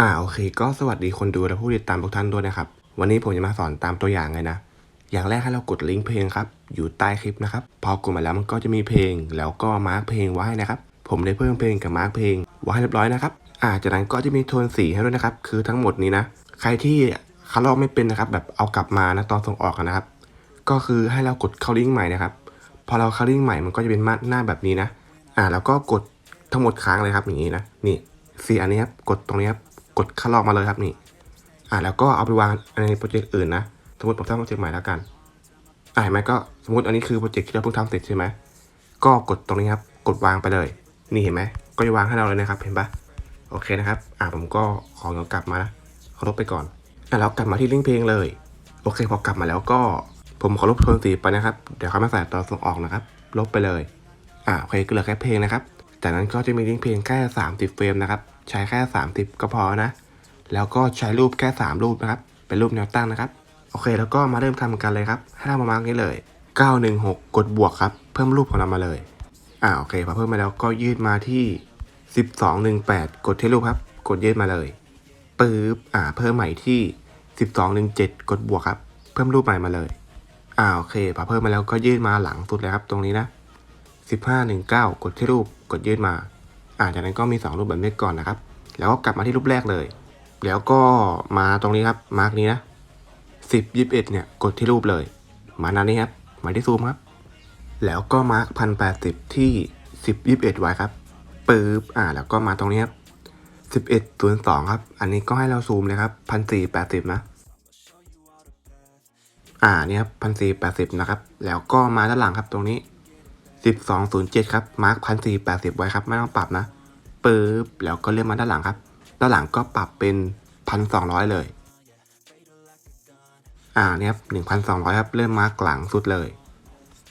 อ่าโอเค ก็สวัสดีคนดูและผู้ติดตามทุกท่านด้วยนะครับ วันนี้ผมจะมาสอนตามตัวอย่างเลยนะ อย่างแรกให้เรากดลิงก์เพลงครับ อยู่ใต้คลิปนะครับ พอกดมาแล้วมันก็จะมีเพลง แล้วก็มาร์กเพลงไว้นะครับ ผมได้เพิ่มเพลงกับมาร์กเพลงไว้เรียบร้อยนะครับ อ่าจากนั้นก็จะมีโทนสีให้ด้วยนะครับ คือทั้งหมดนี้นะ ใครที่คัดลอกไม่เป็นนะครับ แบบเอากลับมานะตอนส่งออกนะครับ ก็คือให้เรากดเข้าลิงก์ใหม่นะครับ พอเราเข้าลิงก์ใหม่มันก็จะเป็นหน้าแบบนี้นะ อ่าแล้วก็กดทั้งหมดค้างเลยครับอย่างนี้นะ นี่สีอันนี้ครับ กดตรงนี้ครับ กดคัดลอกมาเลยครับนี่ อ่าแล้วก็เอาไปวางในโปรเจกต์อื่นนะ สมมติผมสร้างโปรเจกต์ใหม่แล้วกัน อ่าเห็นไหมก็สมมติอันนี้คือโปรเจกต์ที่เราเพิ่งทำเสร็จใช่ไหมก็กดตรงนี้ครับ กดวางไปเลย นี่เห็นไหม ก็จะวางให้เราเลยนะครับ เห็นปะโอเคนะครับ อ่าผมก็ขอย้อนกลับมานะขอลบไปก่อน อ่าแล้วกลับมาที่ลิงก์เพลงเลย โอเค พอกลับมาแล้วก็ ผมขอลบโทนสีไปนะครับ เดี๋ยวเขามาใส่ตอนส่งออกนะครับ ลบไปเลย อ่าโอเคก็เหลือแค่เพลงนะครับ จากนั้นก็จะมีลิงก์เพลงแค่ 30 เฟรมนะครับ ใช้แค่ 30 ก็พอนะ แล้วก็ใช้รูปแค่ 3 รูปนะครับ เป็นรูปแนวตั้งนะครับ โอเค แล้วก็มาเริ่มทำกันเลยครับ ให้เรามามาร์กนี้เลย 916 กดบวกครับ เพิ่มรูปของเรามาเลย อ่า โอเค พอเพิ่มมาแล้วก็ยืดมาที่ 1218 กดที่รูปครับ กดยืดมาเลยปึ๊บ อ่า เพิ่มใหม่ที่ 1217 กดบวกครับ เพิ่มรูปใหม่มาเลย อ่า โอเค พอเพิ่มมาแล้วก็ยืดมาหลังสุดเลยครับ ตรงนี้นะ 1519 กดที่รูปกดยืดมา อ่าจากนั้นก็มี 2 รูปแบบนี้ก่อนนะครับ แล้วก็กลับมาที่รูปแรกเลย แล้วก็มาตรงนี้ครับ มาร์กนี้นะ 10 21 เนี่ย กดที่รูปเลย มาหนานี้ครับ มาที่ซูมครับ แล้วก็มาร์กพันแปดสิบที่ 10 21 ไว้ครับปึ๊บ อ่า แล้วก็มาตรงนี้ครับ11 0 2 ครับ อันนี้ก็ให้เราซูมเลยครับพันสี่แปดสิบนะ อ่าเนี่ยครับพันสี่แปดสิบนะครับ แล้วก็มาด้านหลังครับตรงนี้ สิบสองศูนย์เจ็ดครับ มาร์คพันสี่แปดสิบไว้ครับ ไม่ต้องปรับนะปึ๊บแล้วก็เลื่อนมาด้านหลังครับ ด้านหลังก็ปรับเป็นพันสองร้อยเลย อ่าเนี่ยครับหนึ่งพันสองร้อยครับเริ่มมาร์กหลังสุดเลย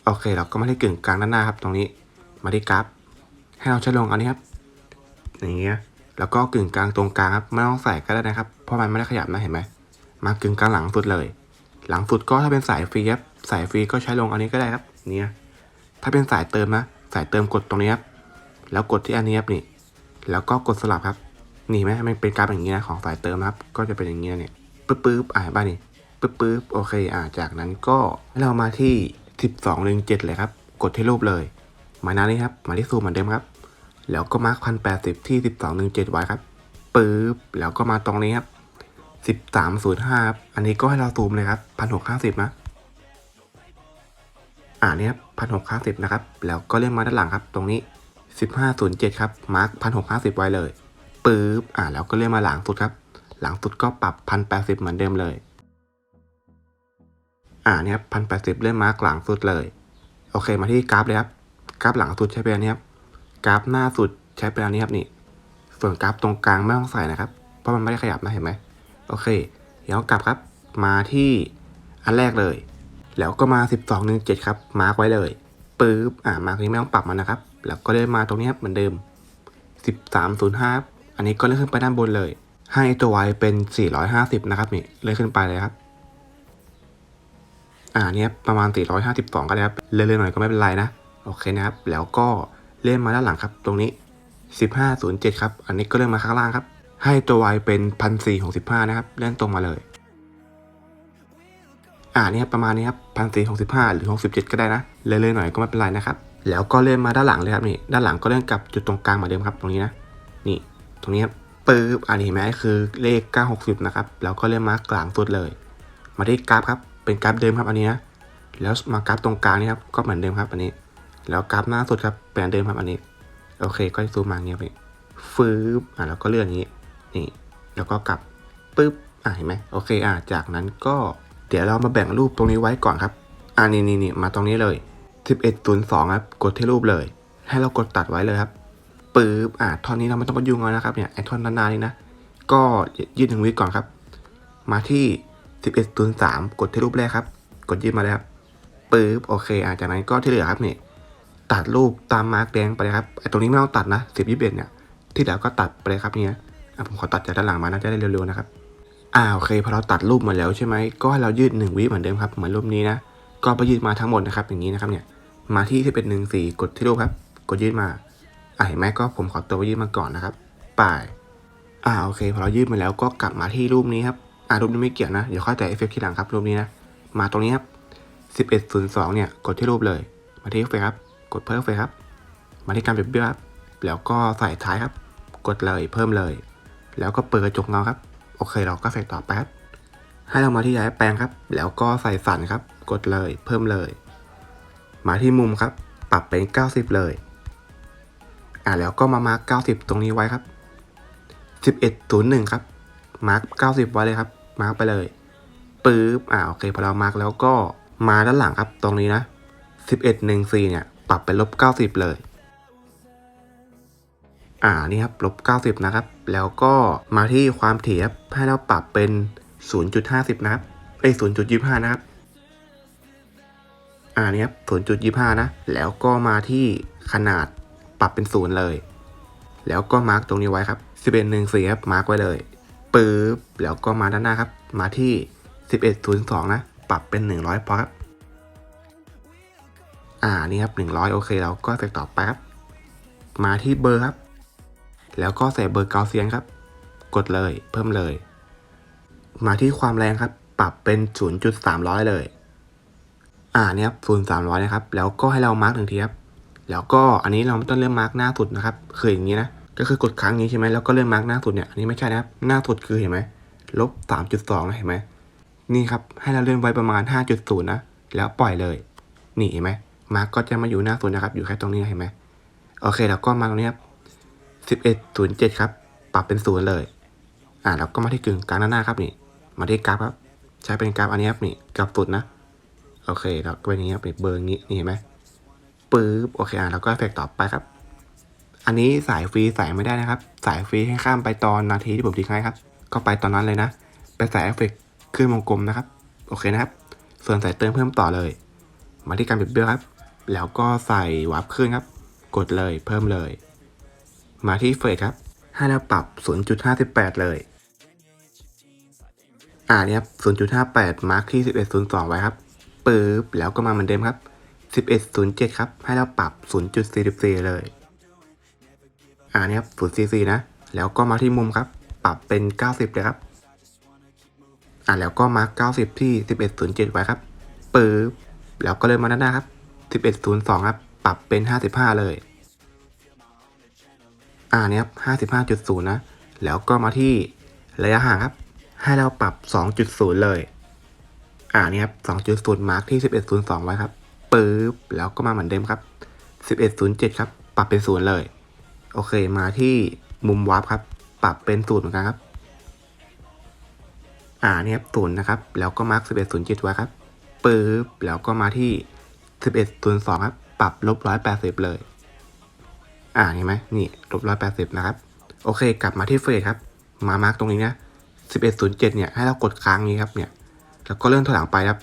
โอเค เราก็มาที่กึ่งกลางด้านหน้าครับตรงนี้ มาที่กราฟ ให้เราใช้ลงอันนี้ครับ อย่างเงี้ย แล้วก็กึ่งกลางตรงกลางครับ ไม่ต้องใส่ก็ได้นะครับ เพราะมันไม่ได้ขยับนะเห็นไหม มากึ่งกลางหลังสุดเลย หลังสุดก็ถ้าเป็นสายฟรีครับ สายฟรีก็ใช้ลงอันนี้ก็ได้ครับ เนี่ย ถ้าเป็นสายเติมนะ สายเติมกดตรงนี้ครับ แล้วกดที่อันนี้ครับนี่ แล้วก็กดสลับครับ นี่ไหมมันเป็นกราฟอย่างนี้นะของสายเติมนะครับ ก็จะเป็นอย่างนี้นะเนี่ย ปึ๊บปึ๊บอ่าบ้านนี่ ปึ๊บปึ๊บโอเค อ่า จากนั้นก็ให้เรามาที่สิบสองหนึ่งเจ็ดเลยครับ กดที่รูปเลย มาหน้านี้ครับ มาที่ซูมเหมือนเดิมครับ แล้วก็มาร์คพันแปดสิบที่สิบสองหนึ่งเจ็ดไว้ครับ ปึ๊บ แล้วก็มาตรงนี้ครับสิบสามศูนย์ห้าอันนี้ก็ให้เราซูมเลยครับพันหกห้าสิบนะ อ่านี่ย พันหกห้าสิบนะครับ แล้วก็เลื่อนมาด้านหลังครับ ตรงนี้สิบห้าศูนย์เจ็ดครับ มาร์คพันหกห้าสิบไว้เลยปึ๊บ อ่า แล้วก็เลื่อนมาหลังสุดครับ หลังสุดก็ปรับพันแปดสิบเหมือนเดิมเลย อ่าเนี่ยพันแปดสิบเลื่อนมาร์กหลังสุดเลย โอเค มาที่กราฟเลยครับ กราฟหลังสุดใช้เป็นอันนี้ครับ กราฟหน้าสุดใช้เป็นอันนี้ครับนี่ ส่วนกราฟตรงกลางไม่ต้องใส่นะครับ เพราะมันไม่ได้ขยับนะเห็นไหม โอเค เดี๋ยวกลับครับ มาที่อันแรกเลย แล้วก็มา 12 1 7 ครับ มาร์กไว้เลยปึ๊บอ่ามาร์กนี้ไม่ต้องปรับมันนะครับ แล้วก็เลื่อนมาตรงนี้ครับเหมือนเดิม 13 0 5 อันนี้ก็เลื่อนขึ้นไปด้านบนเลย ให้ตัว y เป็น 450 นะครับนี่เลื่อนขึ้นไปเลยครับ อ่าเนี่ยประมาณ 452 ก็ได้ครับเลื่อนๆหน่อยก็ไม่เป็นไรนะ โอเคนะครับ แล้วก็เลื่อนมาด้านหลังครับ ตรงนี้ 1507 ครับ อันนี้ก็เลื่อนมาข้างล่างครับ ให้ตัว y เป็น 1465 นะครับ เลื่อนตรงมาเลย อ่านี่ยประมาณนี้ครับ1465หกสิบห้าหรือ67ก็ได้นะ เลื่อนๆหน่อยก็ไม่เป็นไรนะครับ แล้วก็เลื่อนมาด้านหลังเลยครับนี่ ด้านหลังก็เลื่อนกลับจุดตรงกลางเหมือนเดิมครับ ตรงนี้นะ นี่ ตรงนี้ครับปึ๊บอันนี้เห็นไหมคือเลข 960 นะครับ แล้วก็เลื่อนมากลางสุดเลย มาที่กราฟครับ เป็นกราฟเดิมครับอันนี้นะ แล้วมากราฟตรงกลางนี่ครับ ก็เหมือนเดิมครับอันนี้ แล้วกราฟหน้าสุดครับ เป็นอันเดิมครับอันนี้ โอเค ก็ซูมมาอย่างเงี้ยพี่ฟืบอะแล้วก็เลื่อนอย่างนี้ นี่ แล้วก็กลับปึ๊บอะเห็นไหมโอเค อะจากนั้นก็ เดี๋ยวเรามาแบ่งรูปตรงนี้ไว้ก่อนครับอ่านี่นี่นี่มาตรงนี้เลย 1102 ครับ กดที่รูปเลย ให้เรากดตัดไว้เลยครับปึ๊บอะท่อนนี้เราไม่ต้องไปยุ่งแล้วนะครับเนี่ยไอ้ท่อนด้านๆนี้นะ ก็ยืดหนึ่งวิก่อนครับ มาที่ 1103 กดที่รูปแรกครับ กดยืดมาเลยครับปึ๊บโอเคอะจากนั้นก็ที่เหลือครับนี่ตัดรูปตามมาร์กแดงไปเลยครับไอ้ตรงนี้ไม่ต้องตัดนะ10 21เนี่ย ที่เหลือก็ตัดไปเลยครับเนี่ยอะผมขอตัดจากด้านหลังมานะจะได้เร็วๆนะครับ อ่าโอเคพอเราตัดรูปมาแล้วใช่ไหมก็ให้เรายืดหนึ่งวิเหมือนเดิมครับเหมือนรูปนี้นะก็ไปยืดมาทั้งหมดนะครับอย่างนี้นะครับเนี่ยมาที่ที่เป็นหนึ่งสี่กดที่รูปครับ กดยืดมาอ่าเห็นไหมก็ผมขอตัวไปยืดมาก่อนนะครับป่ายอ่าโอเคพอเรายืดมาแล้วก็กลับมาที่รูปนี้ครับอ่ารูปนี้ไม่เกี่ยวนะเดี๋ยวค่อยแต่เอฟเฟกต์ทีหลังครับรูปนี้นะมาตรงนี้ครับ1102เนี่ยกดที่รูปเลย มาที่เฟครับ กดเพิ่มเฟครับ มาที่การเปรียบเทียบครับแล้วก็ใส่ท้ายครับ กดเลยเพิ่มเลย แล้วก็เปิดกระจกเงาครับ โอเคเราก็เฟกต่อไปครับให้เรามาที่ย้ายแปลงครับ แล้วก็ใส่สันครับ กดเลย เพิ่มเลย มาที่มุมครับ ปรับเป็น 90 เลย อ่าแล้วก็มามาร์ก90 ตรงนี้ไว้ครับ 1101 ครับ มาร์ก90 ไว้เลยครับ มาร์กไปเลยปึ๊บ อ่าโอเค พอเรามาร์กแล้วก็มาด้านหลังครับ ตรงนี้นะ 1114 เนี่ย ปรับเป็นลบ 90 เลย อ่านี่ครับลบ 90 นะครับ แล้วก็มาที่ความถี่ครับให้เราปรับเป็น 0.50 นะครับเอ้ย0.25 นะครับ อ่านี่ครับ 0.25 นะ แล้วก็มาที่ขนาดปรับเป็นศูนย์เลย แล้วก็มาร์กตรงนี้ไว้ครับ 1114ครับ มาร์กไว้เลยปึ๊บแล้วก็มาด้านหน้าครับ มาที่ 1102 นะ ปรับเป็น 100พอครับ อ่า นี่ครับ 100 โอเคเราก็เฟกต่อไปครับ มาที่เบอร์ครับ แล้วก็ใส่เบอร์เกาเซียนครับ กดเลยเพิ่มเลย มาที่ความแรงครับ ปรับเป็น 0.300 เลย อ่าเนี่ยครับศูนย์สามร้อยนะครับ แล้วก็ให้เรามาร์กหนึ่งทีครับ แล้วก็อันนี้เราไม่ต้องเริ่มมาร์กหน้าสุดนะครับ คืออย่างนี้นะ ก็คือกดครั้งนี้ใช่ไหมแล้วก็เริ่มมาร์กหน้าสุดเนี่ย อันนี้ไม่ใช่นะครับ หน้าสุดคือเห็นไหมลบสามจุดสองนะเห็นไหม นี่ครับ ให้เราเลื่อนไว้ประมาณห้าจุดศูนย์นะ แล้วปล่อยเลย นี่เห็นไหมมาร์กก็จะมาอยู่หน้าสุดนะครับ อยู่แค่ตรงนี้เห็นไหมโอเค แล้วก็มาตรงนี้ครับ สิบเอ็ดศูนย์เจ็ดครับ ปรับเป็นศูนย์เลย อ่าแล้วก็มาที่กึ่งกลางด้านหน้าครับนี่ มาที่กราฟครับ ใช้เป็นกราฟอันนี้ครับนี่กราฟสุดนะ โอเค แล้วก็เป็นอย่างนี้ครับเบอร์งนี้นี่เห็นไหมปึ๊บ โอเค อะแล้วก็เอฟเฟกต์ต่อไปครับ อันนี้สายฟรีใส่ไม่ได้นะครับ สายฟรีให้ข้ามไปตอนนาทีที่ผมทิ้งให้ครับ ก็ไปตอนนั้นเลยนะไปใส่เอฟเฟกต์ขึ้นวงกลมนะครับ โอเคนะครับ ส่วนสายเติมเพิ่มต่อเลย มาที่การเปรียบเทียบครับ แล้วก็ใส่วาร์ปขึ้นครับ กดเลย เพิ่มเลย มาที่เฟสครับ ให้เราปรับ 0.58 เลย อ่าเนี่ยครับ 0.58 มาร์คที่ 1102 ไว้ครับปึ๊บแล้วก็มาเหมือนเดิมครับ 1107 ครับ ให้เราปรับ 0.44 เลย อ่าเนี่ยครับ044นะ แล้วก็มาที่มุมครับ ปรับเป็น 90 เลยครับ อ่าแล้วก็มาร์ค90 ที่ 1107 ไว้ครับปึ๊บแล้วก็เริ่มมาด้านหน้าครับ 1102 ครับ ปรับเป็น 55 เลย อ่านี่ครับ55.0นย์นะ แล้วก็มาที่ระยะห่างครับ ให้เราปรับ2.0เลย อ่านี่ครับ2.0มาร์กที่11.02ไว้ครับปึ๊บแล้วก็มาเหมือนเดิมครับ11.07ครับ ปรับเป็นศูนย์เลย โอเค มาที่มุมวาร์ปครับ ปรับเป็นศูนย์เหมือนกันครับ อ่านี่ครับศูนย์นะครับ แล้วก็มาร์ก11.07ไว้ครับปึ๊บแล้วก็มาที่11.02ครับ ปรับลบ180เลย อ่าเห็นไหมนี่ลบ180นะครับ โอเค กลับมาที่เฟสครับ มามาร์กตรงนี้นะ1107เจ็ดเนี่ยให้เรากดค้างนี้ครับเนี่ยแล้วก็เลื่อนถอยหลังไปครับ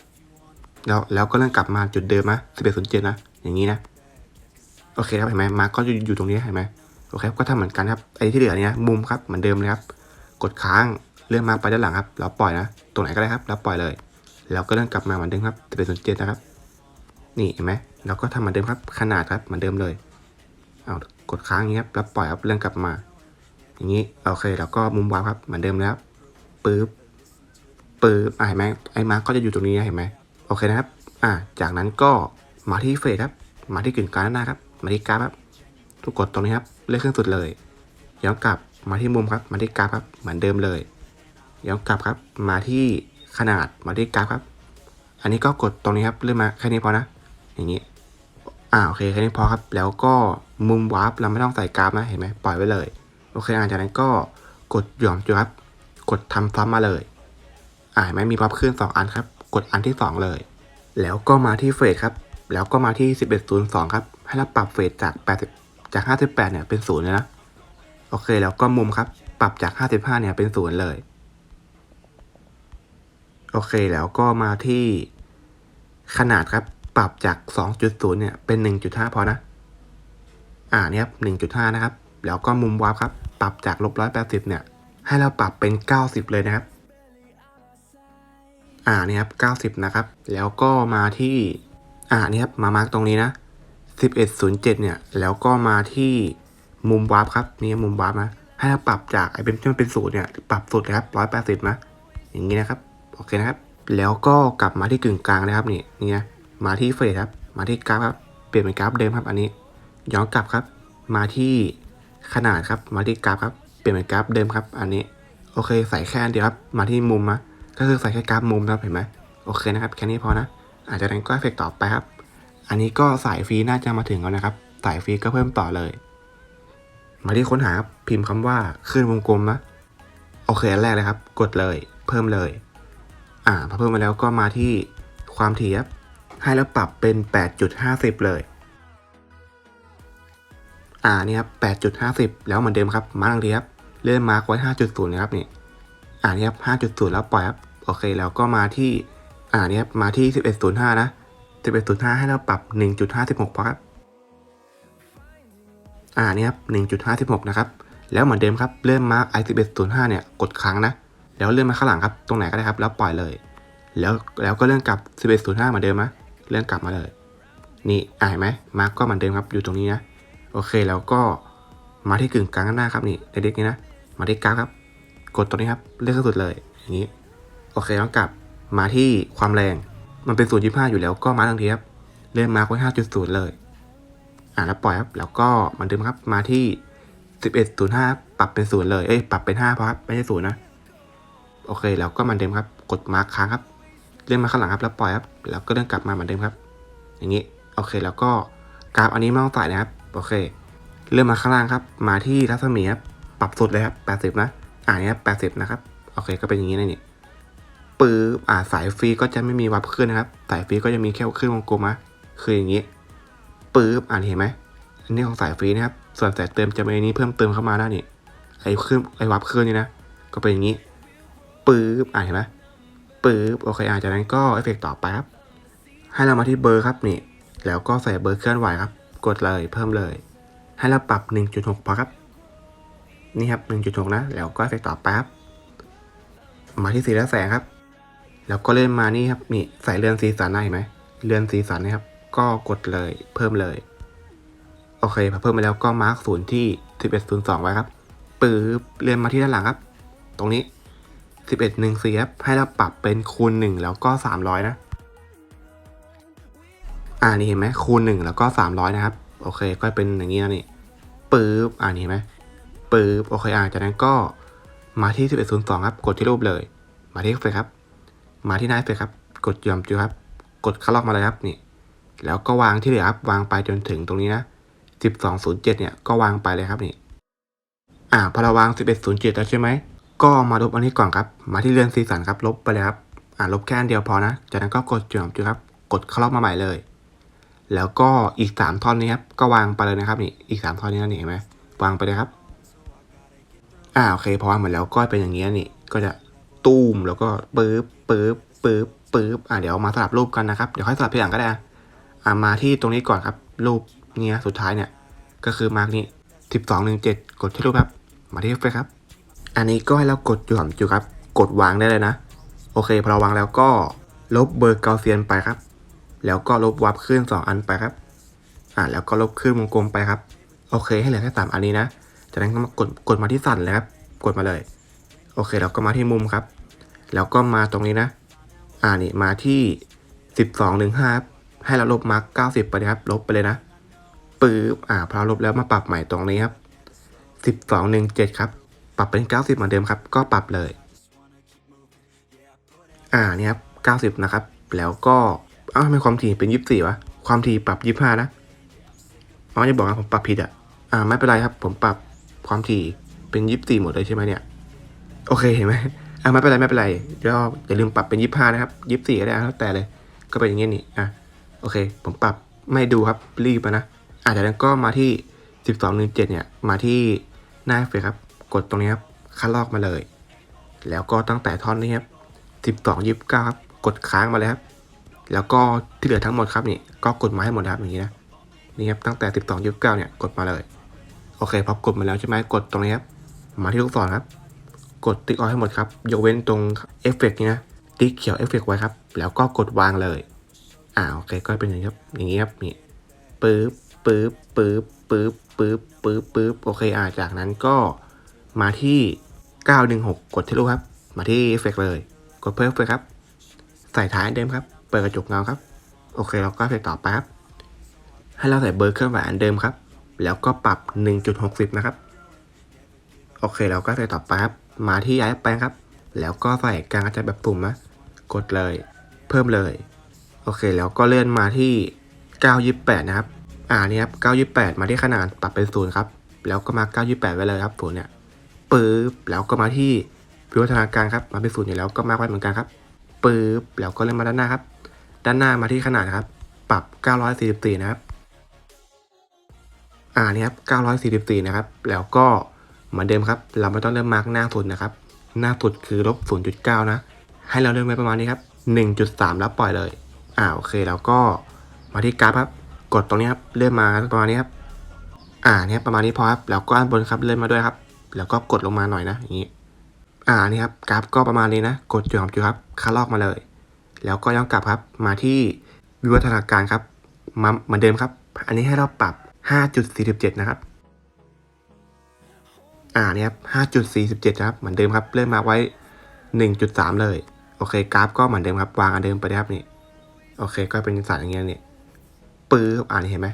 แล้วแล้วก็เลื่อนกลับมาจุดเดิมนะ1107นย์เจ็ดนะอย่างนี้นะโอเคครับเห็นไหมมาร์กก็อยู่ตรงนี้เห็นไหมโอเคก็ทำเหมือนกันครับไอ้ที่เหลือเนี่ยมุมครับเหมือนเดิมเลยครับ กดค้างเลื่อนมาร์กไปด้านหลังครับแล้วปล่อยนะตรงไหนก็ได้ครับ แล้วปล่อยเลย แล้วก็เลื่อนกลับมาเหมือนเดิมครับ1107นย์เจ็ดนะครับ นี่เห็นไหมแล้วก็ทำเหมือนเดิมครับขนาดครับเหมือนเดิมเลยเอา ดค้างอย่างนี้ครับแล้วปล่อยครับเลื่อนกลับมา อย่างนี้โอเคแล้วก็มุมวาร์ปครับเหมือนเดิมแล้วปึ๊บปึ๊บอ่าเห็นไหมไอ้มาร์กก็จะอยู่ตรงนี้เห็นไหมโอเคนะครับ อ่า จากนั้นก็มาที่เฟสครับ มาที่กึ่งกลางด้านหน้าครับ มาที่กราฟครับทุกกดตรงนี้ครับเลื่อนขึ้นสุดเลยย้อนกลับมาที่มุมครับ มาที่กราฟครับเหมือนเดิมเลยย้อนกลับครับ มาที่ขนาดมาที่กราฟครับ อันนี้ก็กดตรงนี้ครับเลื่อนมาแค่นี้พอนะ อย่างนี้ อ่าโอเคแค่นี้พอครับ แล้วก็มุมวาร์ปเราไม่ต้องใส่กราฟนะเห็นไหมปล่อยไว้เลย โอเคอ่าจากนั้นก็กดหย่อนจุดครับ กดทำซ้ำมาเลย อ่าเห็นไหมมีพับขึ้น 2 อันครับ กดอันที่ 2 เลย แล้วก็มาที่เฟสครับ แล้วก็มาที่ 1102 ครับ ให้เราปรับเฟสจาก 80 จาก 58 เนี่ยเป็นศูนย์เลยนะ โอเค แล้วก็มุมครับ ปรับจาก 55 เนี่ยเป็นศูนย์เลย โอเค แล้วก็มาที่ขนาดครับ ปรับจาก 2.0 เนี่ย เป็น 1.5 พอนะ อ่าเนี่ยครับ 1.5 นะครับ แล้วก็มุมวาร์ปครับ ปรับจากลบ180 เนี่ย ให้เราปรับเป็น 90 เลยนะครับ อ่านี่ครับ 90 นะครับ แล้วก็มาที่ อ่านี่ครับ มามาร์กตรงนี้นะ 1107 เนี่ย แล้วก็มาที่มุมวาร์ปครับ นี่มุมวาร์ปนะ ให้เราปรับจากไอเป็นที่มันเป็นศูนย์เนี่ย ปรับสุดเลยครับร้อยแปดสิบนะ อย่างนี้นะครับ โอเคนะครับ แล้วก็กลับมาที่กึ่งกลางนะครับนี่ นี่นะ มาที่เฟสครับ มาที่กราฟครับ เปลี่ยนเป็นกราฟเดิมครับ อันนี้ ย้อนกลับครับ มาที่ขนาดครับ มาที่กราฟครับ เปลี่ยนเป็นกราฟเดิมครับ อันนี้ โอเค ใส่แค่อันเดียวครับ มาที่มุมนะก็คือใส่แค่กราฟมุมครับ เห็นไหมโอเคนะครับ แค่นี้พอนะ อาจจะนั้นก็เฟเฟกต่อไปครับ อันนี้ก็สายฟรีน่าจะมาถึงแล้วนะครับ สายฟรีก็เพิ่มต่อเลย มาที่ค้นหาครับ พิมพ์คำว่าขึ้นวงกลมนะ โอเค อันแรกเลยครับ กดเลย เพิ่มเลย อ่าพอเพิ่มมาแล้วก็มาที่ความถี่ครับ ให้แล้วปรับเป็น 8.50 เลย อ่านี่ครับ 8.50 แล้วเหมือนเดิมครับ มาร์กทีครับ เลื่อนมาร์กไว้ 5.0 นะครับนี่ อ่านี่ครับ 5.0 แล้วปล่อยครับ โอเค แล้วก็มาที่ อ่านี่ครับ มาที่ 11.05 นะ 11.5ให้เราปรับ 1.56พอครับ อ่านี่ครับ 1.56 นะครับ แล้วเหมือนเดิมครับ เลื่อนมาร์ก i11.05 เนี่ย กดค้างนะ แล้วเลื่อนมาข้างหลังครับ ตรงไหนก็ได้ครับ แล้วปล่อยเลย แล้ว แล้วก็เลื่อนกลับ 11.5เหมือนเดิมนะ เลื่อนกลับมาเลย นี่อ่าเห็นไหมมาร์กก็เหมือนเดิมครับอยู่ตรงนี้นะ โอเคแล้วก็มาที่กึ่งกลางหน้าครับนี่เด็กๆนี่นะ มาที่กราฟครับ กดตรงนี้ครับเลือกขึ้นสุดเลยอย่างนี้โอเคแล้วกลับมาที่ความแรง มันเป็น0.25อยู่แล้วก็มาทันทีครับเลื่อนมาร์กไว้5.0เลยอ่าแล้วปล่อยครับ แล้วก็เหมือนเดิมครับมาที่11.05ปรับเป็นศูนย์เลยเอ้ยปรับเป็น5พอครับไม่ใช่ศูนย์นะโอเคแล้วก็เหมือนเดิมครับ กดมาร์คค้างครับ เลื่อนมาข้างหลังครับ แล้วปล่อยครับ แล้วก็เลื่อนกลับมาเหมือนเดิมครับ อย่างนี้ โอเค แล้วก็กราฟอันนี้ไม่ต้องใส่นะครับ โอเค เลื่อนมาข้างล่างครับ มาที่รัศมีครับ ปรับสุดเลยครับ 80 นะ อ่านี้ครับ80 นะครับ โอเค ก็เป็นอย่างนี้นะนี่ปื๊บอ่าสายฟรีก็จะไม่มีวับขึ้นนะครับ สายฟรีก็จะมีแค่ขึ้นวงกลมนะคืออย่างนี้ปื๊บอ่านเห็นไหมอันนี้ของสายฟรีนะครับ ส่วนสายเติมจะมีอันนี้เพิ่มเติมเข้ามาได้นี่ ไอ้ขึ้นไอ้วับขึ้นนี่นะ ก็เป็นอย่างนี้ปื๊บอ่านเห็นไหม ปื๊บโอเคอ่าจากนั้นก็เอฟเฟกต์ต่อไปครับ ให้เรามาที่เบอร์ครับนี่ แล้วก็ใส่เบอร์เคลื่อนไหวครับ กดเลยเพิ่มเลย ให้เราปรับ 1.6พอครับ นี่ครับ 1.6 นะ แล้วก็เอฟเฟกต์ต่อไปครับ มาที่สีและแสงครับ แล้วก็เล่นมานี่ครับนี่ใส่เรือนสีสันได้ไหมเรือนสีสันนะครับ ก็กดเลยเพิ่มเลย โอเคพอเพิ่มไปแล้วก็มาร์กศูนย์ที่ 1102 ไว้ครับปื๊บเลื่อนมาที่ด้านหลังครับ ตรงนี้ 11หนึ่งสี่ครับให้เราปรับเป็นคูณ 1 แล้วก็ 300 นะ อ่านี่เห็นไหมคูณ 1 แล้วก็ 300 นะครับ โอเค ก็เป็นอย่างนี้นะนี่ปื๊บอ่านี่เห็นไหมปื๊บโอเคอ่าจากนั้นก็มาที่ 1102 ครับ กดที่รูปเลย มาที่เฟซครับ มาที่หน้าเฟซครับ กดยอมจูครับ กดคัดลอกมาเลยครับนี่ แล้วก็วางที่เหลือครับ วางไปจนถึงตรงนี้นะ 1207 เนี่ย ก็วางไปเลยครับนี่ อ่าพอเราวาง 1107 แล้วใช่ไหม ก็มาลบอันนี้ก่อนครับ มาที่เรือนสีสันครับ ลบไปเลยครับ อ่าลบแค่อันเดียวพอนะ จากนั้นก็กดจุดจุดครับ กดเข้าลอกมาใหม่เลย แล้วก็อีก3ท่อนนี้ครับ ก็วางไปเลยนะครับนี่ อีก3ท่อนนี้นี่เห็นไหมวางไปเลยครับ อ่าโอเค พอวางหมดแล้วก็เป็นอย่างนี้นี่ ก็จะตูมแล้วก็ปึ๊บปึ๊บปึ๊บปึ๊บอ่าเดี๋ยวมาสลับรูปกันนะครับ เดี๋ยวค่อยสลับทีหลังก็ได้ อ่ามาที่ตรงนี้ก่อนครับ รูปเนี้ยสุดท้ายเนี่ย ก็คือมาร์กนี้1217กดที่รูปครับ มาที่เฟซครับ อันนี้ก็ให้เรากดจุ่มจุครับ กดวางได้เลยนะ โอเคพอเราวางแล้วก็ลบเบอร์เกาเซียนไปครับ แล้วก็ลบวับขึ้น 2 อันไปครับ อ่าแล้วก็ลบขึ้นวงกลมไปครับ โอเคให้เหลือแค่3อันนี้นะ จากนั้นก็มากดกดมาที่สั่นเลยครับ กดมาเลย โอเคแล้วก็มาที่มุมครับ แล้วก็มาตรงนี้นะ อ่านี่มาที่1215ครับให้เราลบมาร์ก90ไปเลยครับ ลบไปเลยนะปื๊บอ่าพอเราลบแล้วมาปรับใหม่ตรงนี้ครับ1217ครับ ปรับเป็น 90 เหมือนเดิมครับ ก็ปรับเลย อ่านี่ครับ 90 นะครับ แล้วก็เอ้าทำไมความถี่เป็น 24 วะ ความถี่ปรับ 25 นะอ๋อจะบอกว่าผมปรับผิดอะ อ่า ไม่เป็นไรครับ ผมปรับความถี่เป็น 24 หมดเลยใช่ไหมเนี่ย โอเค เห็นไหมอ่าไม่เป็นไรไม่เป็นไรเดี๋ยวอย่าลืมปรับเป็น 25 นะครับ 24 ก็ได้แล้วแต่เลย ก็เป็นอย่างงี้นี่ อะ โอเค ผมปรับไม่ดูครับ รีบนะ อ่าจากนั้นก็มาที่ 1217 เนี่ย มาที่หน้าเฟซครับ กดตรงนี้ครับคัดลอกมาเลย แล้วก็ตั้งแต่ท่อนนี้ครับ12 29ครับกดค้างมาเลยครับ แล้วก็ที่เหลือทั้งหมดครับนี่ก็กดมาให้หมดครับอย่างนี้นะนี่ครับตั้งแต่ 12 29เนี่ยกดมาเลยโอเคพอกดมาแล้วใช่ไหมกดตรงนี้ครับมาที่ลูกศรครับ กดติ๊กออให้หมดครับยกเว้นตรงเอฟเฟกต์นี้นะติ๊กเขียวเอฟเฟกต์ไว้ครับ แล้วก็กดวางเลยอ่าโอเคก็เป็นอย่างนี้ครับอย่างนี้ครับนี่ปึ๊บปึ๊บปึ๊บปึ๊บปึ๊บปึ๊บปึ๊บโอเคอ่าจากนั้นก็ มาที่ 916 กดที่รูปครับ มาที่เอฟเฟกเลย กดเพิ่มเอฟกครับ ใส่ท้ายเดิมครับ เปิดกระจกเงาครับ โอเคเราก็เอฟกต่อไปครับ ให้เราใส่เบอร์เครื่องหมายอันเดิมครับ แล้วก็ปรับ 1.60 นะครับ โอเคเราก็ใส่ต่อไปครับ มาที่ย้ายแปลงครับ แล้วก็ใส่การกระจายแบบปุ่มนะ กดเลย เพิ่มเลย โอเคแล้วก็เลื่อนมาที่ 928 นะครับ อ่านี่ครับ 928 มาที่ขนาดปรับเป็นศูนย์ครับ แล้วก็มา 928 ไว้เลยครับศูนย์เนี่ย ปึ๊บแล้วก็มาที่วิวัฒนาการครับ มาเป็นศูนย์อยู่แล้วก็มาร์คไว้เหมือนกันครับปึ๊บแล้วก็เลื่นมาด้านหน้าครับ ด้านหน้ามาที่ขนาดครับ ปรับ 944 นะครับ อ่านี่ครับ 944 นะครับ แล้วก็เหมือนเดิมครับ เราไม่ต้องเริ่มมาร์กหน้าสุดนะครับ หน้าสุดคือลบ 0.9 นะ ให้เราเริ่มไว้ประมาณนี้ครับ 1.3 แล้วปล่อยเลย อ่าโอเคแล้วก็มาที่กราฟครับ กดตรงนี้ครับ เลื่อนมาประมาณนี้ครับ อ่าเนี่ยประมาณนี้พอครับ แล้วก็อันบนครับ เลื่อนมาด้วยครับ แล้วก็กดลงมาหน่อยนะอย่างนี้ อ่านี่ครับกราฟก็ประมาณนี้นะ กดจุดหอมจุดครับคาลอกมาเลย แล้วก็ย้อนกลับครับมาที่วิวัฒนาการครับมาเหมือนเดิมครับ อันนี้ให้เราปรับ 5.47 นะครับ อ่านี่ครับ5.47นะครับเหมือนเดิมครับเริ่มมาไว้ 1.3 เลย โอเคกราฟก็เหมือนเดิมครับวางอันเดิมไปครับนี่โอเค ก็เป็นสารอย่างเงี้ยนี่ปื๊บอ่านเห็นไหม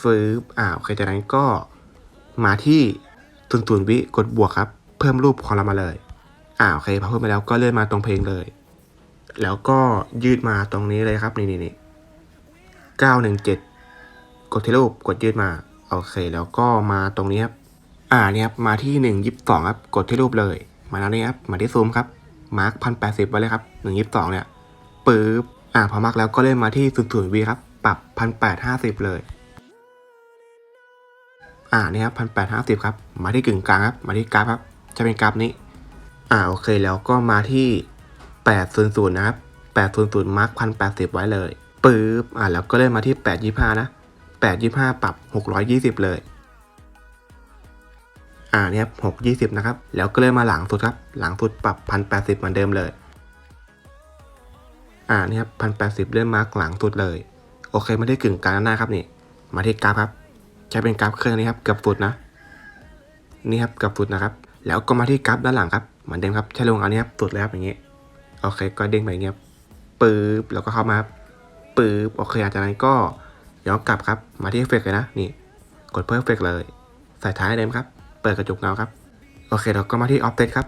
ฟืบอ่าโอเคจากนั้นก็มาที่ ตุนตุนวิกดบวกครับ เพิ่มรูปของเรามาเลยอ่าโอเคพอเพิ่มไปแล้วก็เลื่อนมาตรงเพลงเลย แล้วก็ยืดมาตรงนี้เลยครับนี่นี่นี่เก้าหนึ่งเจ็ดกดที่รูปกดยืดมาโอเค แล้วก็มาตรงนี้ครับอ่าเนี่ยครับมาที่หนึ่งยิบสองครับกดที่รูปเลย มาแล้วนี่ครับมาที่ซูมครับมาร์คพันแปดสิบไว้เลยครับหนึ่งยิบสองเนี่ยปึ๊บอ่าพอมาร์คแล้วก็เลื่อนมาที่ศูนย์ศูนย์วีครับปรับพันแปดห้าสิบเลย อ่านี่ครับพันแปดห้าสิบครับ มาที่กึ่งกลางครับ มาที่กราฟครับ จะเป็นกราฟนี้ อ่าโอเคแล้วก็มาที่แปดศูนย์ศูนย์นะครับแปดศูนย์ศูนย์มาร์คพันแปดสิบไว้เลยปึ๊บอ่าแล้วก็เลื่อนมาที่แปดยี่ห้านะแปดยี่ห้าปรับหกร้อยยี่สิบเลย อ่าเนี่ยหกยี่สิบนะครับ แล้วก็เลื่อนมาหลังสุดครับ หลังสุดปรับพันแปดสิบเหมือนเดิมเลย อ่าเนี่ยพันแปดสิบเลื่อนมาร์กหลังสุดเลย โอเคไม่ได้กึ่งกลางหน้าครับนี่ มาที่กราฟครับ ใช้เป็นกราฟเครื่องนี้ครับเกือบสุดนะ นี่ครับเกือบสุดนะครับ แล้วก็มาที่กราฟด้านหลังครับเหมือนเดิมครับใช้ลงอันนี้ครับสุดแล้วครับอย่างนี้ยโอเค ก็เด้งไปเงี้ยปึ๊บแล้วก็เข้ามาครับปึ๊บโอเคจากนั้นก็ย้อนกลับครับมาที่เอฟเฟกต์เลยนะนี่ กดเพิ่มเอฟเฟกต์เลยใส่ท้ายเดิมครับ เปิดกระจกเงาครับโอเคเราก็มาที่ออฟเซตครับ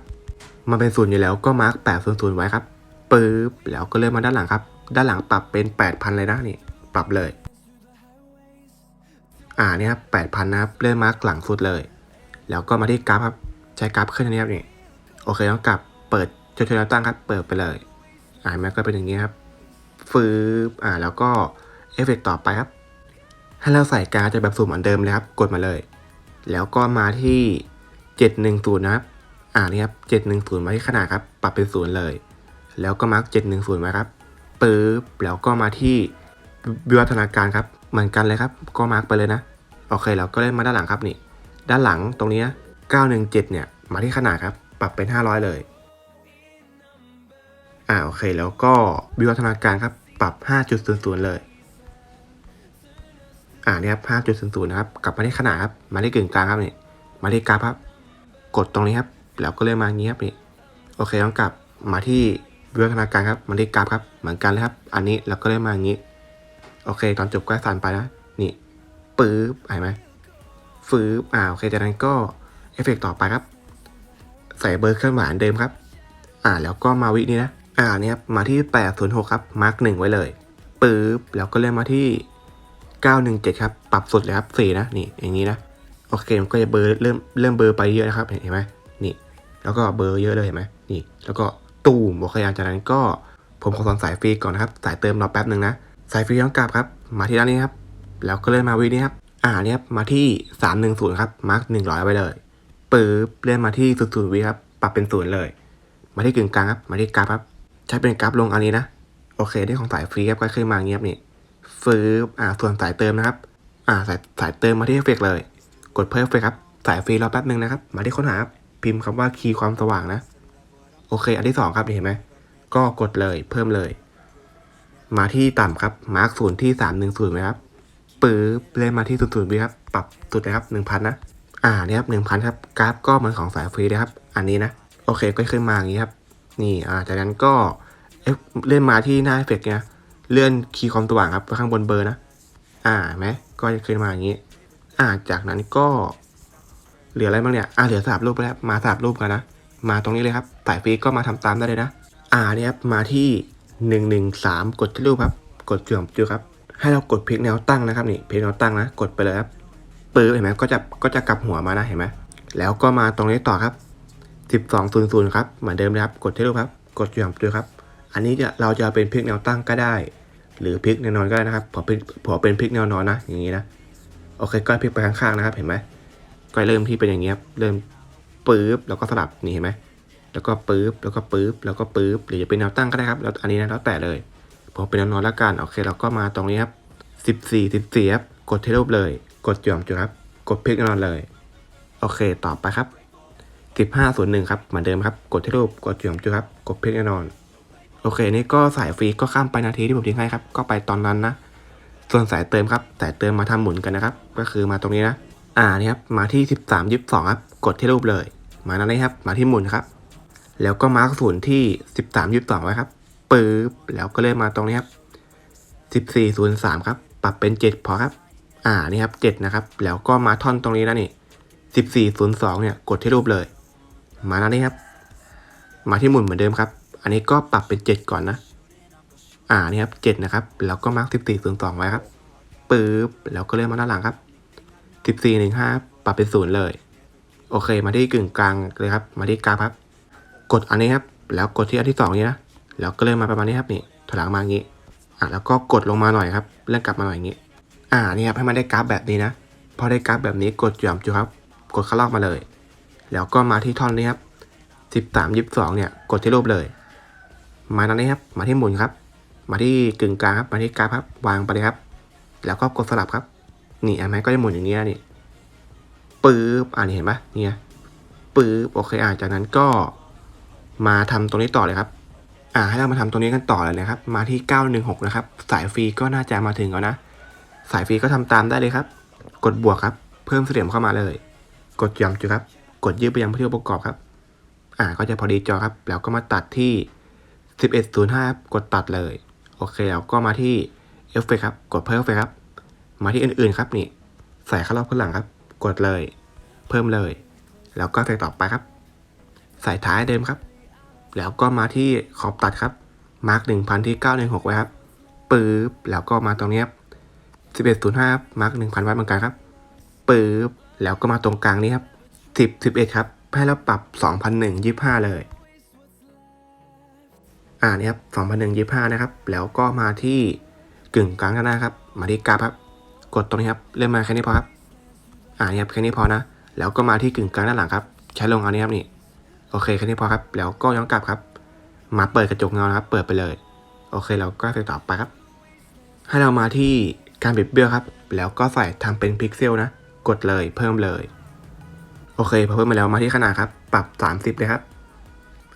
มันเป็นศูนย์อยู่แล้วก็มาร์กแปดศูนย์ศูนย์ไว้ครับปึ๊บแล้วก็เลื่อนมาด้านหลังครับ ด้านหลังปรับเป็นแปดพันเลยนะนี่ ปรับเลย อ่าเนี่ยครับแปดพันนะครับเลื่อนมาร์กหลังสุดเลย แล้วก็มาที่กราฟครับใช้กราฟขึ้นนนี้ครับนี่โอเคต้องกลับเปิดช่วยแล้วตั้งครับ เปิดไปเลย อ่าม็กก็เป็นอย่างนี้ครับฟืบอ่าแล้วก็เอฟเฟกต่อไปครับ ให้เราใส่การ์ดจะแบบสุ่มเหมือนเดิมเลยครับ กดมาเลย แล้วก็มาที่ 710นะครับอ่านี่ครับ710มาที่ขนาดครับ ปรับเป็นศูนย์เลย แล้วก็มาร์ก710ไว้ครับปึ๊บแล้วก็มาที่วิวัฒนาการครับ เหมือนกันเลยครับ ก็มาร์กไปเลยนะ โอเคแล้วก็เล่นมาด้านหลังครับนี่ ด้านหลังตรงนี้นะ917 เนี่ย มาที่ขนาดครับ ปรับเป็น 500 เลย อ่าโอเคแล้วก็วิวัฒนาการครับปรับ 5.00 เลย อ่าเนี่ยครับ 5.00 นะครับ กลับมาที่ขนาดครับ มาที่กึ่งกลางครับนี่ มาที่กราฟครับ กดตรงนี้ครับ แล้วก็เลื่อนมาอย่างนี้ครับนี่ โอเคต้องกลับมาที่วิวัฒนาการครับ มาที่กราฟครับ เหมือนกันเลยครับ อันนี้แล้วก็เลื่อนมาอย่างนี้ โอเค ตอนจบก็สั่นไปนะ นี่ปึ๊บเห็นไหมฟืบอ่าโอเคจากนั้นก็เอฟเฟกต่อไปครับ ใส่เบอร์เครื่องหมายอันเดิมครับ อ่าแล้วก็มาวินี้นะ อ่าเนี่ยมาที่806ครับมาร์กหนึ่งไว้เลยปึ๊บแล้วก็เลื่อนมาที่917ครับปรับสุดเลยครับ4นะนี่อย่างนี้นะโอเคมันก็จะเบอร์เริ่มเริ่มเบอร์ไปเยอะนะครับเห็นไหมนี่แล้วก็เบอร์เยอะเลยเห็นไหมนี่ แล้วก็ตูมโอเคหลังจากนั้นก็ผมขอสอนสายฟรีก่อนนะครับ สายเติมรอแป๊บหนึ่งนะ สายฟรีย้อนกลับครับ มาที่ด้านนี้ครับ แล้วก็เลื่อนมาวินี้ครับ อ่าเนี่ยมาที่ 310 ครับ มาร์ก100ไว้เลยปึ๊บเลื่อนมาที่00วิครับ ปรับเป็นศูนย์เลย มาที่กึ่งกลางครับ มาที่กราฟครับ ใช้เป็นกราฟลงอันนี้นะ โอเคได้ของสายฟรีครับ ก็ขึ้นมาเงียบนี่ฟืบอ่า ส่วนสายเติมนะครับ อ่า สายสายเติมมาที่เอฟเฟกเลย กดเพิ่มไปครับ สายฟรีรอแป๊บหนึ่งนะครับ มาที่ค้นหาพิมพ์คำว่าคีย์ความสว่างนะ โอเค อันที่สองครับเห็นไหม ก็กดเลย เพิ่มเลย มาที่ต่ำครับมาร์กศูนย์ที่สามหนึ่งศูนย์ไหมครับปึ๊บเลื่นมาที่ศูนย์ศูนย์วิครับปรับสุดเลยครับหนึ่งพันนะอ่าเนี่ยครับหนึ่งพันครับกราฟก็เหมือนของสายฟรีนะครับ อันนี้นะโอเคก็ขึ้นมาอย่างนี้ครับนี่อ่าจากนั้นก็เลื่อนมาที่หน้าเอฟเฟกต์เนี่ยเลื่อนคีย์ความสว่างครับข้างบนเบอร์นะ อ่าไหมก็จะขึ้นมาอย่างนี้ อ่าจากนั้นก็ เหลืออะไรบ้างเนี่ย อ่าเหลือสลับรูปไปแล้วมาสลับรูปกันนะ มาตรงนี้เลยครับสายฟรีก็มาทำตามได้เลยนะ อ่าเนี่ยครับมาที่ หนึ่งหนึ่งสามกดที่รูปครับ กดจุ่มจุครับ ให้เรากดเพลิกแนวตั้งนะครับนี่เพลิกแนวตั้งนะ กดไปเลยครับปื้อเห็นไหมก็จะก็จะกลับหัวมานะเห็นไหมแล้วก็มาตรงนี้ต่อครับสิบสองศูนย์ศูนย์ครับเหมือนเดิมเลยครับ กดที่รูปครับ กดจุ่มจุครับ อันนี้จะเราจะเป็นพลิกแนวตั้งก็ได้ หรือพลิกแนวนอนก็ได้นะครับผมเป็นผมเป็นพลิกแนวนอนนะ อย่างนี้นะโอเคก็พลิกไปข้างๆนะครับ เห็นไหมก็เริ่มที่เป็นอย่างเงี้ยครับเริ่มปื๊บแล้วก็สลับนี่เห็นไหม แล้วก็ปื๊บแล้วก็ปื๊บแล้วก็ปื๊บหรือจะเป็นแนวตั้งก็ได้ครับแล้วอันนี้นะแล้วแต่เลยผมเป็นแนวนอนแล้วกันโอเคเราก็มาตรงนี้ครับสิบสี่สิบสี่ครับกดเที่รูปเลย กดจ่อมจุดครับ กดพลิกแนวนอนเลย โอเคต่อไปครับสิบห้าศูนหนึ่งครับเหมือนเดิมครับกดเที่รูปกดจ่อมจุดครับ กดพลิกแนวนอนโอเคนี่ก็สายฟรีก็ข้ามไปนาทีที่ผมทิ้งให้ครับ ก็ไปตอนนั้นนะส่วนสายเติมครับสายเติมมาทำหมุนกันนะครับ ก็คือมาตรงนี้นะอ่านี่ครับมาที่ 13 22ครับกดที่รูปเลย มานั้นเลยครับ มาที่หมุนครับ แล้วก็มาร์กศูนย์ที่13 22ไว้ครับปึ๊บแล้วก็เลื่อนมาตรงนี้ครับ14 03ครับ ปรับเป็น7พอครับ อ่านี่ครับ7นะครับ แล้วก็มาท่อนตรงนี้นะนี่14 02เนี่ยกดที่รูปเลย มานั้นเลยครับ มาที่หมุนเหมือนเดิมครับ อันนี้ก็ปรับเป็น7ก่อนนะ อ่านี่ครับ7นะครับแล้วก็มาร์ก14 02ไว้ครับปึ๊บแล้วก็เลื่อนมาด้านหลังครับสิบสี่หนึ่งห้าปรับเป็นศูนย์เลย โอเค มาที่กึ่งกลางเลยครับ มาที่กราฟครับ กดอันนี้ครับ แล้วกดที่อันที่สองนี้นะ แล้วก็เลื่อนมาประมาณนี้ครับนี่ถอยหลังมาอย่างนี้ อะแล้วก็กดลงมาหน่อยครับ เลื่อนกลับมาหน่อยอย่างนี้ อ่านี่ครับให้มันได้กราฟแบบนี้นะ พอได้กราฟแบบนี้กดหย่อมจุครับ กดเข้าลอกมาเลย แล้วก็มาที่ท่อนนี้ครับสิบสามยิบสองเนี่ย กดที่รูปเลย มาตรงนี้ครับ มาที่หมุนครับ มาที่กึ่งกลางครับ มาที่กราฟครับ วางไปเลยครับ แล้วก็กดสลับครับ นี่อันไหมก็จะหมุนอย่างนี้นี่ปื๊บอ่านี่เห็นปะเนี่ยปื๊บโอเคอ่าจากนั้นก็ มาทำตรงนี้ต่อเลยครับ อ่าให้เรามาทำตรงนี้กันต่อเลยนะครับ มาที่ 916 นะครับ สายฟรีก็น่าจะมาถึงแล้วนะ สายฟรีก็ทำตามได้เลยครับ กดบวกครับ เพิ่มเสถียรเข้ามาเลย กดย้ำจุดครับ กดยืดไปยังที่อประกอบครับ อ่าก็จะพอดีจอครับ แล้วก็มาตัดที่ 1105 กดตัดเลย โอเคแล้วก็มาที่เอฟเฟกครับ กดเพิ่มเอฟเฟกครับ มาที่อื่นๆครับนี่ ใส่เข้ารอบข้างหลังครับ กดเลย เพิ่มเลย แล้วก็ใส่ต่อไปครับ ใส่ท้ายเดิมครับ แล้วก็มาที่ขอบตัดครับ มาร์กหนึ่งพันที่เก้าหนึ่งหกไว้ครับปึ๊บแล้วก็มาตรงนี้ครับสิบเอ็ดศูนย์ห้ามาร์กหนึ่งพันไว้เหมือนกันครับปึ๊บแล้วก็มาตรงกลางนี้ครับสิบสิบเอ็ดครับให้เราปรับสองพันหนึ่งยี่ห้าเลยอ่านี่ครับสองพันหนึ่งยี่ห้านะครับ แล้วก็มาที่กึ่งกลางกันนะครับ มาที่กราฟครับ กดตรงนี้ครับเลื่อนมาแค่นี้พอครับ อ่านี่ครับแค่นี้พอนะ แล้วก็มาที่กึ่งกลางด้านหลังครับ ใช้ลงเอานี้ครับนี่ โอเคแค่นี้พอครับแล้วก็ย้อนกลับครับ มาเปิดกระจกเงานะครับ เปิดไปเลย โอเคเราก็ใส่ต่อไปครับ ให้เรามาที่การบิดเบี้ยวครับ แล้วก็ใส่ทำเป็นพิกเซลนะ กดเลยเพิ่มเลย โอเคพอเพิ่มมาแล้วมาที่ขนาดครับ ปรับ 30 เลยครับ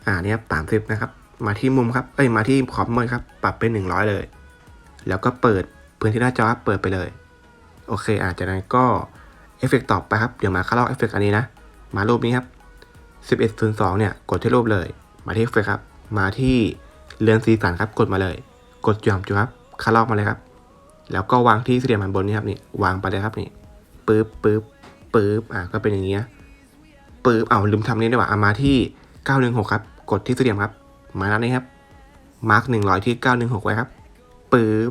อ่านี่ครับ30นะครับ มาที่มุมครับ เอ้ยมาที่ขอบมือครับ ปรับเป็น 100 เลย แล้วก็เปิดพื้นที่หน้าจอครับเปิดไปเลย โอเคอาจากนั้นก็เอฟเฟกต่อไปครับ เดี๋ยวมาเข้าลอกเอฟเฟกอันนี้นะ มารูปนี้ครับ 1102 เนี่ย กดที่รูปเลย มาที่เฟเฟกครับ มาที่เรือนสีสันครับ กดมาเลย กดจ่อมจุครับเข้าลอกมาเลยครับ แล้วก็วางที่สี่เหลี่ยมอันบนนี้ครับนี่ วางไปเลยครับนี่ปึ๊บปึ๊บปึ๊บ อะ ก็เป็นอย่างเงี้ยปึ๊บ เอาลืมทำนี่ดีกว่าเอามาที่ 916 ครับ กดที่สี่เหลี่ยมครับ มาแล้วนี่ครับ มาร์ก100 ที่ 916 ไว้ครับปึ๊บ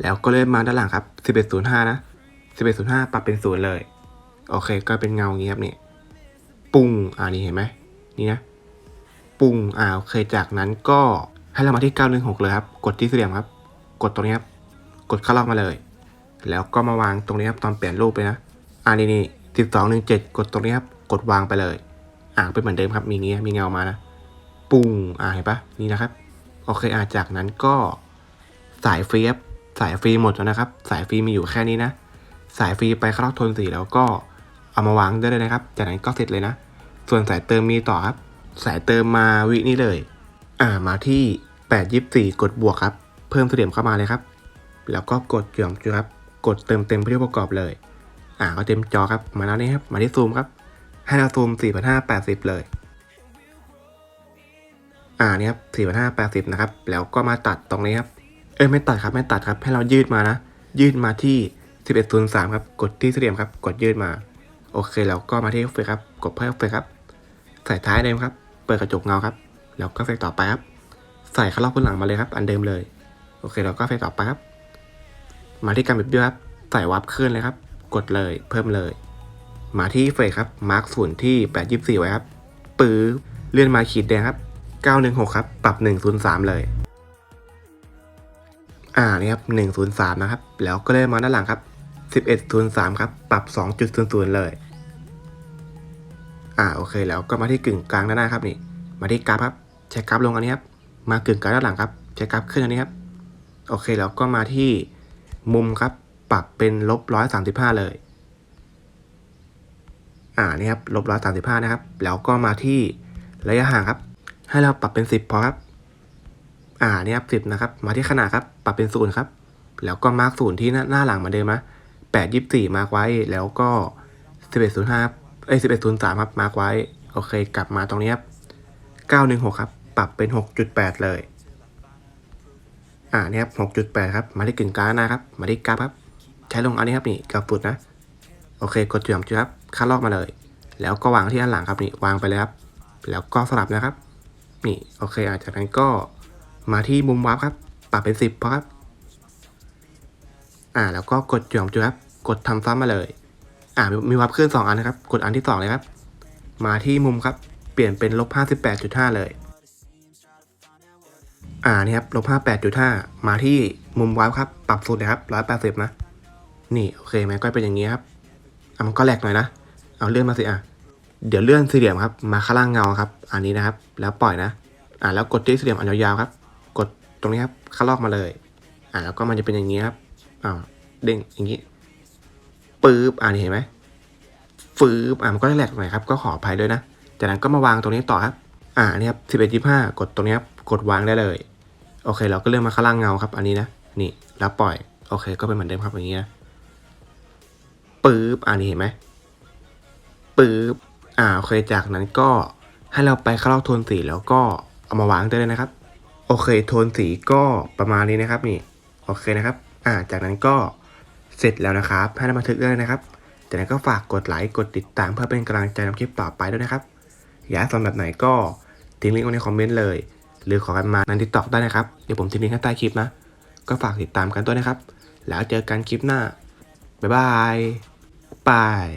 แล้วก็เลื่อนมาด้านหลังครับ 1105 นะ 1105 ปรับเป็นศูนย์เลย โอเค ก็เป็นเงาอย่างนี้ครับนี่ ปุ้งอ่านี่เห็นไหมนี่นะ ปุ้งอ่าโอเคจากนั้นก็ให้เรามาที่ 916 เลยครับ กดที่สี่เหลี่ยมครับ กดตรงนี้ครับ กดเข้าล็อกมาเลย แล้วก็มาวางตรงนี้ครับตอนเปลี่ยนรูปเลยนะ อ่านี่นี่1217กดตรงนี้ครับ กดวางไปเลย อ่าเป็นเหมือนเดิมครับ มีเงี้ยมีเงามานะ ปุ้งอ่าเห็นปะนี่นะครับ โอเคอ่าจากนั้นก็สายฟรีครับสายฟรีหมดแล้วนะครับ สายฟรีมีอยู่แค่นี้นะ สายฟรีไปเข้ารอบโทนสีแล้วก็ เอามาวางได้เลยนะครับ จากนั้นก็เสร็จเลยนะ ส่วนสายเติมมีต่อครับ สายเติมมาวินี้เลย อ่ามาที่8 24กดบวกครับ เพิ่มเสถียรเข้ามาเลยครับ แล้วก็กดหย่อมจุครับ กดเติมเต็มเพื่อประกอบเลย อ่าก็เต็มจอครับ มาแล้วนี่ครับ มาที่ซูมครับ ให้เราซูม 4,580 เลย อ่านี่ครับ4,580 นะครับ แล้วก็มาตัดตรงนี้ครับ เอ้ยไม่ตัดครับ ไม่ตัดครับ ให้เรายืดมานะ ยืดมาที่ 1103 ครับ กดที่เหลี่ยมครับ กดยืดมา โอเคแล้วก็มาที่เอฟเฟกครับกดเพิ่มเอฟเฟกครับ ใส่ท้ายเดิมครับ เปิดกระจกเงาครับ แล้วก็เฟกต่อไปครับ ใส่ข้างรอบพื้นหลังมาเลยครับ อันเดิมเลย โอเคแล้วก็เฟกต่อไปครับ มาที่การบิดเบี้ยวครับ ใส่วับขึ้นเลยครับ กดเลยเพิ่มเลย มาที่เฟกครับมาร์คศูนย์ที่824ไว้ครับปื้อเลื่อนมาขีดแดงครับ916ครับ ปรับ103เลย อ่านี่ครับ103นะครับ แล้วก็เลื่อนมาด้านหลังครับ 1103 ครับ ปรับ 2.00 เลย อ่า โอเค แล้วก็มาที่กึ่งกลางด้านหน้าครับนี่ มาที่กราฟครับใช้กราฟลงอันนี้ครับ มากึ่งกลางด้านหลังครับใช้กราฟขึ้นอันนี้ครับ โอเค แล้วก็มาที่มุมครับ ปรับเป็นลบร้อยสามสิบห้าเลย อ่า นี่ครับ ลบร้อยสามสิบห้านะครับ แล้วก็มาที่ระยะห่างครับ ให้เราปรับเป็นสิบพอครับ อ่า นี่ครับสิบนะครับ มาที่ขนาดครับ ปรับเป็นศูนย์ครับ แล้วก็มาร์กศูนย์ที่หน้าหน้าหลังเหมือนเดิมนะ แปดยี่สี่มาร์กไว้ แล้วก็สิบเอ็ดศูนย์ห้าเอ้ยสิบเอ็ดศูนย์สามครับมาร์กไว้ โอเค กลับมาตรงนี้ครับเก้าหนึ่งหกครับ ปรับเป็นหกจุดแปดเลย อ่าเนี่ยครับหกจุดแปดครับ มาที่กึ่งกลางนะครับ มาที่กราฟครับ ใช้ลงอันนี้ครับนี่กราฟฟุตนะ โอเค กดจุดจุดครับคัดลอกมาเลย แล้วก็วางที่อันหลังครับนี่ วางไปเลยครับ แล้วก็สลับนะครับ นี่ โอเคอะจากนั้นก็มาที่มุมวับครับ ปรับเป็นสิบพอครับ อ่า แล้วก็กดจุดจุดครับ กดทำซ้ำมาเลย อ่ามีมีวับขึ้นสองอันนะครับ กดอันที่สองเลยครับ มาที่มุมครับ เปลี่ยนเป็นลบห้าสิบแปดจุดห้าเลย อ่านี่ครับลบห้าแปดจุดห้ามาที่มุมวาร์ปครับ ปรับสุดเลยครับร้อยแปดสิบนะ นี่โอเคไหมก็เป็นอย่างนี้ครับอะมันก็แหลกหน่อยนะ เอาเลื่อนมาสิอะ เดี๋ยวเลื่อนสี่เหลี่ยมครับ มาข้างล่างเงาครับ อันนี้นะครับ แล้วปล่อยนะ อ่าแล้วกดที่สี่เหลี่ยมอันยาวๆครับ กดตรงนี้ครับข้างลอกมาเลย อ่าแล้วก็มันจะเป็นอย่างนี้ครับ อ้าเด้งอย่างนี้ปื๊บอ่านี่เห็นไหมฟืบอ่ามันก็แหลกหน่อยครับ ก็ขออภัยด้วยนะ จากนั้นก็มาวางตรงนี้ต่อครับ อ่านี่ครับสิบเอ็ดยี่ห้ากดตรงนี้ครับกดวางได้เลย โอเค เราก็เลื่อนมาข้างล่างเงาครับ อันนี้นะ นี่แล้วปล่อย โอเค ก็เป็นเหมือนเดิมครับอย่างนี้นะปื๊บอ่านี่เห็นไหมปื๊บอ่าโอเคจากนั้นก็ให้เราไปเข้าลอกโทนสีแล้วก็เอามาวางได้เลยนะครับ โอเค โทนสีก็ประมาณนี้นะครับนี่ โอเคนะครับ อ่าจากนั้นก็เสร็จแล้วนะครับให้เราบันทึกได้นะครับ จากนั้นก็ฝากกดไลค์กดติดตามเพื่อเป็นกำลังใจทำคลิปต่อไปด้วยนะครับ อยากให้สอนแบบไหนก็ทิ้งลิงก์ไว้ในคอมเมนต์เลย หรือขอกันมาในทิกตอกได้นะครับ เดี๋ยวผมทิ้งลิงก์ให้ใต้คลิปนะ ก็ฝากติดตามกันด้วยนะครับ แล้วเจอกันคลิปหน้า บ๊ายบายบาย